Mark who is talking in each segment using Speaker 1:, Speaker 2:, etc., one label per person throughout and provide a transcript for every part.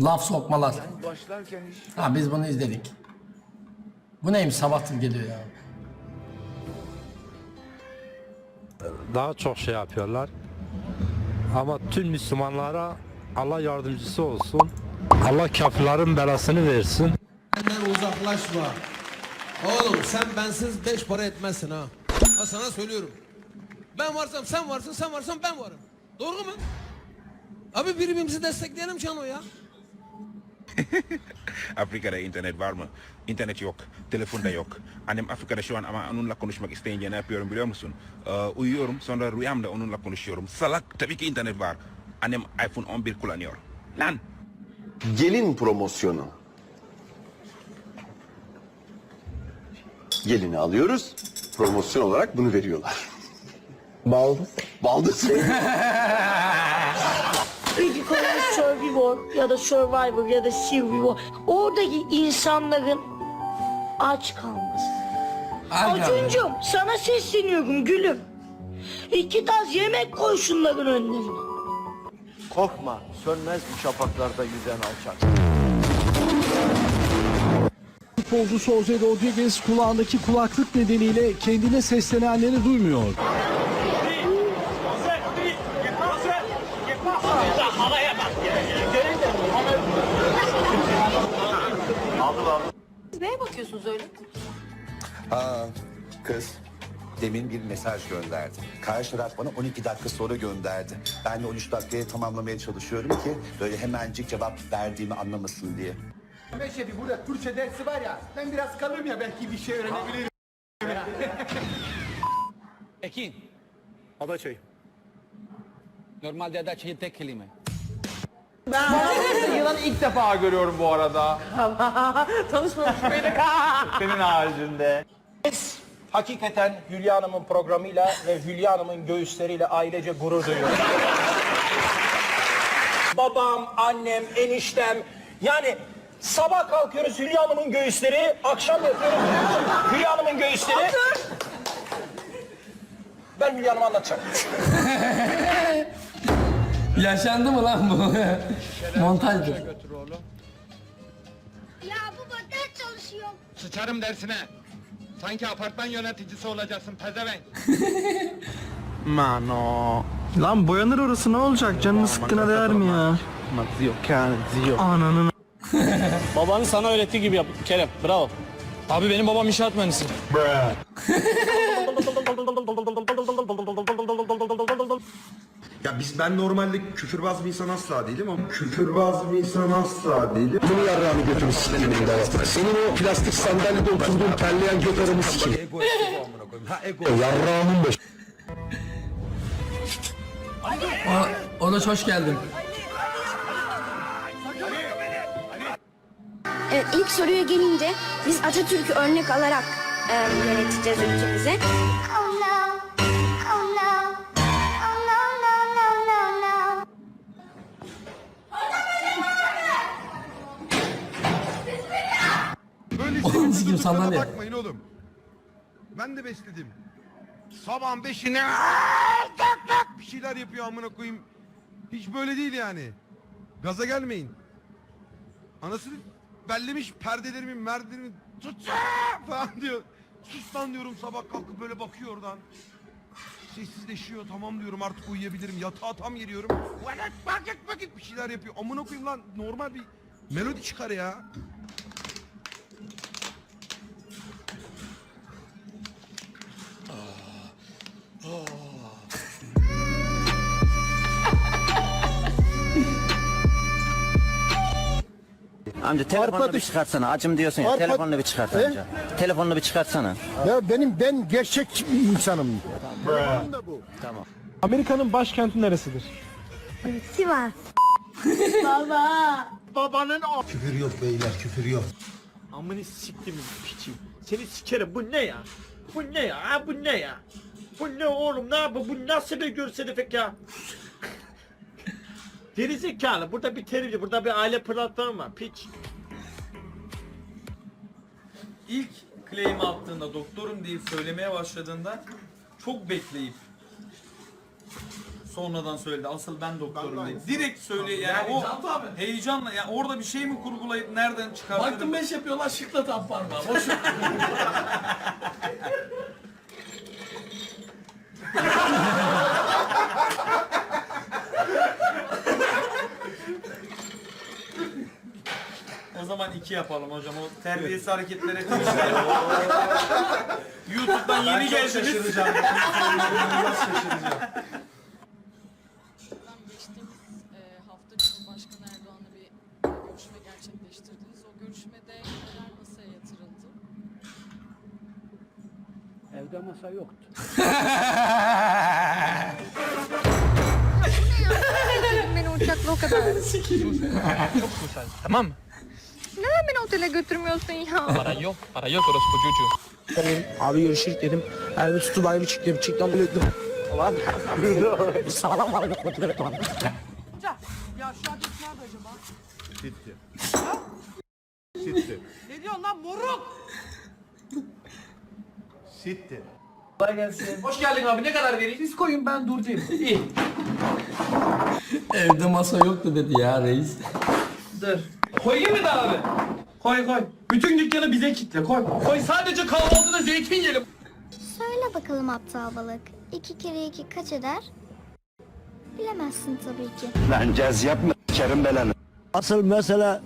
Speaker 1: Laf sokmalar.
Speaker 2: Başlarken iş.
Speaker 1: Ha biz bunu izledik. Bu neymiş sabahtır geliyor ya.
Speaker 3: daha çok şey yapıyorlar. Ama tüm Müslümanlara Allah yardımcısı olsun. Allah kafirlerin belasını versin.
Speaker 4: Benden uzaklaşma. Oğlum sen bensiz beş para etmezsin ha. Ha sana söylüyorum. Ben varsam sen varsın, sen varsan ben varım. Doğru mu? Abi birbirimizi destekleyelim Cano ya.
Speaker 2: Afrika'da internet var mı? İnternet yok, telefon da yok. Annem Afrika'da şu an ama onunla konuşmak isteyince ne yapıyorum biliyor musun? Ee, uyuyorum sonra rüyamda onunla konuşuyorum. Salak tabii ki internet var. Annem iPhone 11 kullanıyor. Lan
Speaker 5: Gelin promosyonu. Gelini alıyoruz. Promosyon olarak bunu veriyorlar. Baldız. Baldız.
Speaker 6: Survivor ya da Survivor ya da Survivor oradaki insanların aç kalması. Acuncuğum sana sesleniyorum gülüm. İki taz yemek koy şunların önlerine.
Speaker 7: Korkma, sönmez bu şafaklarda yüzen alçak.
Speaker 8: Futbolcu Jose Rodriguez kulağındaki kulaklık nedeniyle kendine seslenenleri duymuyor.
Speaker 9: Neye bakıyorsunuz öyle?
Speaker 10: Aa, kız demin bir mesaj gönderdi. Karşı taraf bana 12 dakika sonra gönderdi. Ben de 13 dakikaya tamamlamaya çalışıyorum ki böyle hemencik cevap verdiğimi anlamasın diye.
Speaker 7: Şefi burada Türkçe dersi var ya, ben biraz kalırım ya belki bir şey öğrenebilirim.
Speaker 11: Ekin,
Speaker 7: Ada çayı.
Speaker 11: normalde ada çayı tek kelime.
Speaker 7: Yılanı ilk defa görüyorum bu arada.
Speaker 9: Tanışmamış beni.
Speaker 7: Senin haricinde.
Speaker 11: Hakikaten Hülya Hanım'ın programıyla ve Hülya Hanım'ın göğüsleriyle ailece gurur duyuyoruz. Babam, annem, eniştem yani sabah kalkıyoruz Hülya Hanım'ın göğüsleri, akşam yatıyoruz Hülya Hanım'ın göğüsleri. Ben Hülya Hanım'a anlatacağım.
Speaker 1: Yaşandı mı lan bu? Montajdır.
Speaker 6: Ya baba ders çalışıyorum.
Speaker 3: Sıçarım dersine. Sanki apartman yöneticisi olacaksın pezevenk.
Speaker 7: Mano. Lan boyanır orası ne olacak? Canını sıkkına değer mi ya? Yok yani yok. Ananın.
Speaker 11: Babanın sana öğrettiği gibi yap Kerem. Bravo. Abi benim babam inşaat mühendisi.
Speaker 10: Ya biz ben normalde küfürbaz bir insan asla değilim ama küfürbaz bir insan asla değilim. Bunu yarrağını götürü sikeyim Senin o plastik sandalyede oturduğun terleyen göt aranı sikeyim. Yarrağımın başı.
Speaker 1: O, Oruç hoş geldin.
Speaker 9: Evet, ilk soruya gelince biz Atatürk'ü örnek alarak e, yöneteceğiz ülkemizi.
Speaker 1: Sikim sandalye.
Speaker 3: Bakmayın oğlum. Ben de besledim. Sabahın beşine bir şeyler yapıyor amına koyayım. Hiç böyle değil yani. Gaza gelmeyin. Anasını bellemiş perdelerimi, merdivenimi tut falan diyor. Sus lan diyorum sabah kalkıp böyle bakıyor oradan. Sessizleşiyor tamam diyorum artık uyuyabilirim. Yatağa tam geliyorum. Vakit vakit vakit bir şeyler yapıyor. Amına koyayım lan normal bir melodi çıkar ya.
Speaker 7: Amca telefonunu bir çıkartsana. Acım diyorsun ya. Telefonunu bir çıkart amca. Telefonunu bir çıkartsana.
Speaker 5: Ya benim ben gerçek insanım.
Speaker 8: Amerika'nın başkenti neresidir?
Speaker 6: Sivas.
Speaker 5: Küfür yok beyler küfür yok.
Speaker 7: Amını siktim piçim. Seni sikerim bu ne ya? Bu ne ya? Ha, bu ne ya? Bu ne oğlum ne yapı? Bu nasıl bir görsel efekt ya? Gerizekalı burada bir televizyon burada bir aile platformu var piç.
Speaker 11: İlk claim attığında doktorum deyip söylemeye başladığında çok bekleyip
Speaker 12: sonradan söyledi. Asıl ben doktorum dedi. Direkt söyle yani o heyecanla ya orada bir şey mi kurgulayıp nereden çıkarttı?
Speaker 1: Baktım 5 yapıyorlar şıkla tam parmağı. Boş ver.
Speaker 12: zaman iki yapalım hocam. O terbiyesiz hareketlere. YouTube'dan yeni geldiniz. şaşıracağım.
Speaker 9: Geçtiğimiz hafta Cumhurbaşkanı Erdoğan'la bir görüşme gerçekleştirdiniz. O görüşmede neler masaya yatırıldı?
Speaker 8: Evde masa yoktu.
Speaker 9: Beni uçakla o kadar.
Speaker 11: Tamam mı?
Speaker 9: Otele götürmüyorsun ya?
Speaker 11: Para yok. Para yok orospu çocuğu.
Speaker 7: Abi görüşürüz dedim. Elbi tutup ayrı çıktım. Çıktım böyle
Speaker 1: Hoş geldin abi ne kadar vereyim? Siz koyun ben durdayım. İyi. Evde masa yoktu dedi ya reis.
Speaker 12: Dur. Koyayım mı da abi? Koy koy. Bütün dükkanı bize kitle koy. Koy sadece kahvaltıda zeytin yiyelim.
Speaker 9: Söyle bakalım aptal balık. İki kere iki kaç eder? Bilemezsin tabii ki.
Speaker 5: Lan caz yapma kerim belanı.
Speaker 8: Asıl mesele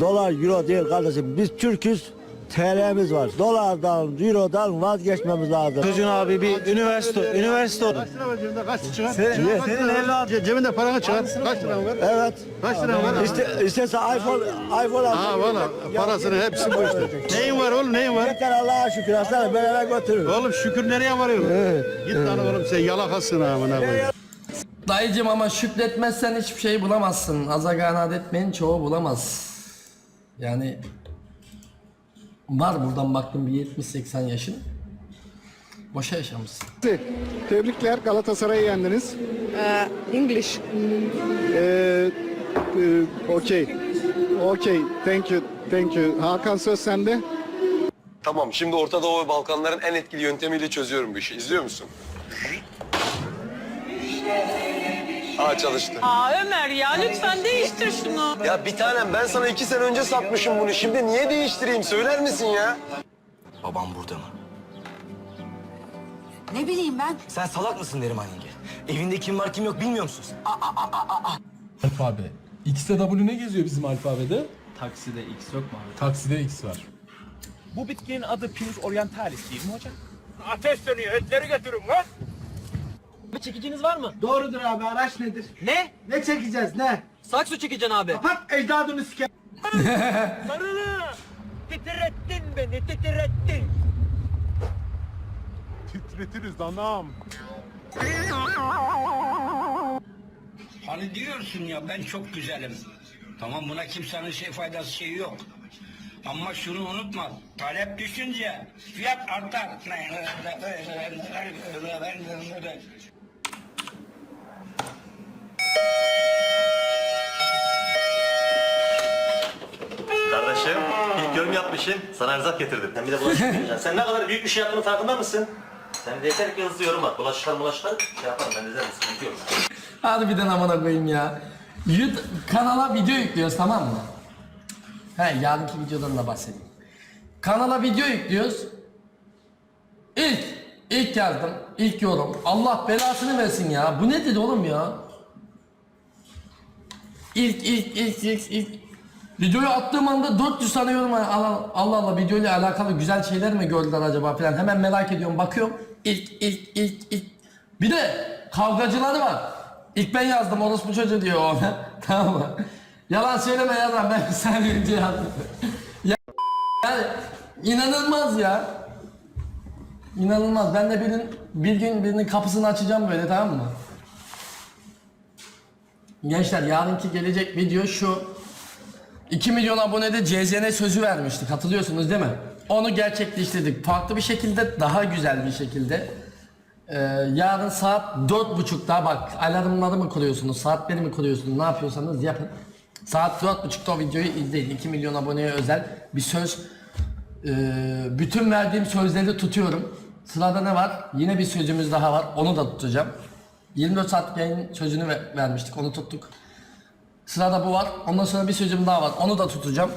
Speaker 8: dolar euro değil kardeşim. Biz Türk'üz. TL'miz var. Dolardan, eurodan vazgeçmemiz lazım.
Speaker 7: Çocuğun abi bir üniversite, üniversite oldu.
Speaker 8: Senin, senin evlat cebinde paranı çıkar. Kaç lira var? Evet. Kaç lira var? İşte, istese iPhone, iPhone al. Ha valla parasını hepsi bu işte. Neyin var oğlum neyin var? Yeter Allah'a şükür aslanım ben eve götürürüm. Oğlum şükür nereye varıyorsun? Git lan oğlum sen yalakasın amına koyayım.
Speaker 1: Dayıcım ama şükretmezsen hiçbir şey bulamazsın. Azaganat etmeyin çoğu bulamaz. Yani var buradan baktım bir 70-80 yaşın. Boşa yaşamışsın.
Speaker 8: Tebrikler Galatasaray'ı yendiniz.
Speaker 9: English.
Speaker 8: Ee, e, okey. Okey. Thank you. Thank you. Hakan söz sende.
Speaker 5: Tamam şimdi Orta Doğu ve Balkanların en etkili yöntemiyle çözüyorum bu işi. İzliyor musun? Aa çalıştı.
Speaker 9: Aa Ömer ya lütfen değiştir şunu.
Speaker 5: Ya bir tanem ben sana iki sene önce satmışım bunu. Şimdi niye değiştireyim söyler misin ya?
Speaker 11: Babam burada mı?
Speaker 9: Ne bileyim ben.
Speaker 11: Sen salak mısın derim yenge. Evinde kim var kim yok bilmiyor musun sen?
Speaker 8: Alfabe. X'te W ne geziyor bizim alfabede?
Speaker 12: Takside X yok mu abi?
Speaker 8: Takside X var.
Speaker 11: Bu bitkinin adı Pinus orientalis değil mi hocam?
Speaker 7: Ateş dönüyor. Etleri götürün lan.
Speaker 11: Bir çekiciniz var mı?
Speaker 7: Doğrudur abi. Araç nedir?
Speaker 11: Ne?
Speaker 7: Ne çekeceğiz ne?
Speaker 11: Saksı çekeceksin abi.
Speaker 7: Kapat ecdadını sike. Sarılı. Titrettin beni titrettin.
Speaker 8: Titretiriz anam.
Speaker 11: Hani diyorsun ya ben çok güzelim. Tamam buna kimsenin şey faydası şeyi yok. Ama şunu unutma. Talep düşünce fiyat artar.
Speaker 5: Kardeşim ilk yorum yapmışsın. Sana erzak getirdim. Sen bir de bulaşık. Sen ne kadar büyük bir şey yaptığının farkında mısın? Sen de yeter ki hızlı yorum at. Bulaşıklar bulaşıklar şey yaparım ben izlerim. Sıkıntı yok.
Speaker 1: Harbiden amına koyayım ya. YouTube kanala video yüklüyoruz tamam mı? He yarınki videodan da bahsedeyim. Kanala video yüklüyoruz. İlk, ilk yazdım. ilk yorum. Allah belasını versin ya. Bu nedir oğlum ya? İlk, ilk, ilk, ilk, ilk. Videoyu attığım anda 400 tane yorum. Allah Allah, Allah videoyla alakalı güzel şeyler mi gördüler acaba falan. Hemen merak ediyorum bakıyorum. İlk, ilk, ilk, ilk. Bir de kavgacıları var. İlk ben yazdım orospu çocuğu diyor ona. tamam mı? Yalan söyleme yazan ben saniye önce yazdım. ya, yani inanılmaz ya. İnanılmaz. Ben de birinin, bir gün birinin kapısını açacağım böyle tamam mı? Gençler yarınki gelecek video şu. 2 milyon abonede CZN sözü vermiştik hatırlıyorsunuz değil mi? Onu gerçekleştirdik. Farklı bir şekilde, daha güzel bir şekilde. Ee, yarın saat dört buçukta bak alarmları mı kuruyorsunuz, saatleri mi kuruyorsunuz, ne yapıyorsanız yapın. Saat dört buçukta o videoyu izleyin. 2 milyon aboneye özel bir söz. Ee, bütün verdiğim sözleri tutuyorum. Sırada ne var? Yine bir sözümüz daha var. Onu da tutacağım. 24 saat yayın sözünü ver- vermiştik. Onu tuttuk. Sırada bu var. Ondan sonra bir sözüm daha var. Onu da tutacağım.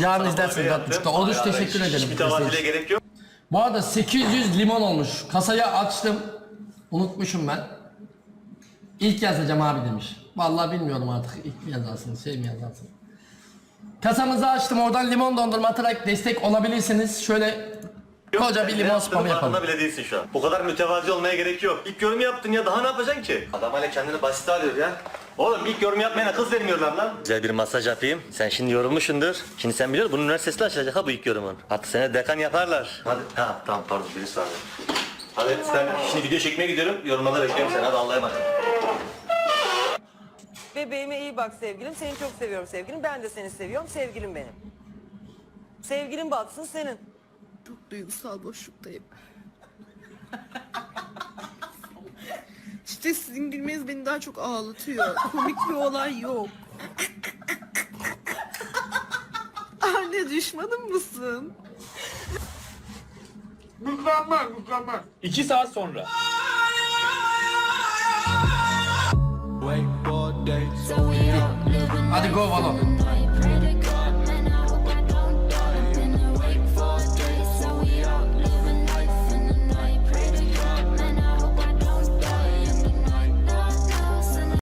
Speaker 1: Yarın izlersiniz 4.30'da. Oruç teşekkür ederim.
Speaker 5: Hiçbir
Speaker 1: için.
Speaker 5: gerek yok.
Speaker 1: Bu arada 800 limon olmuş. Kasayı açtım. Unutmuşum ben. İlk yazacağım abi demiş. Vallahi bilmiyorum artık ilk mi yazarsınız şey mi yazarsınız. Kasamızı açtım oradan limon dondurma atarak destek olabilirsiniz. Şöyle koca bir limon spamı yapalım.
Speaker 5: Bile değilsin şu an. Bu kadar mütevazi olmaya gerek yok. İlk yorum yaptın ya daha ne yapacaksın ki? Adam hala kendini basit alıyor ya. Oğlum ilk yorum yapmayana kız vermiyorlar lan. Güzel bir masaj yapayım. Sen şimdi yorulmuşsundur. Şimdi sen biliyor bunun üniversitesi açılacak ha bu ilk yorumun. Artık sene dekan yaparlar. Hadi. Ha tamam pardon birisi vardı. Hadi sen şimdi video çekmeye gidiyorum. Yorumlarda bekliyorum seni. Hadi Allah'a emanet.
Speaker 13: Bebeğime iyi bak sevgilim. Seni çok seviyorum sevgilim. Ben de seni seviyorum. Sevgilim benim. Sevgilim batsın senin.
Speaker 9: Çok duygusal boşluktayım. İşte sizin gülmeniz beni daha çok ağlatıyor. Komik bir olay yok. Anne düşmanım mısın?
Speaker 12: İki saat sonra.
Speaker 1: Hadi go Valo.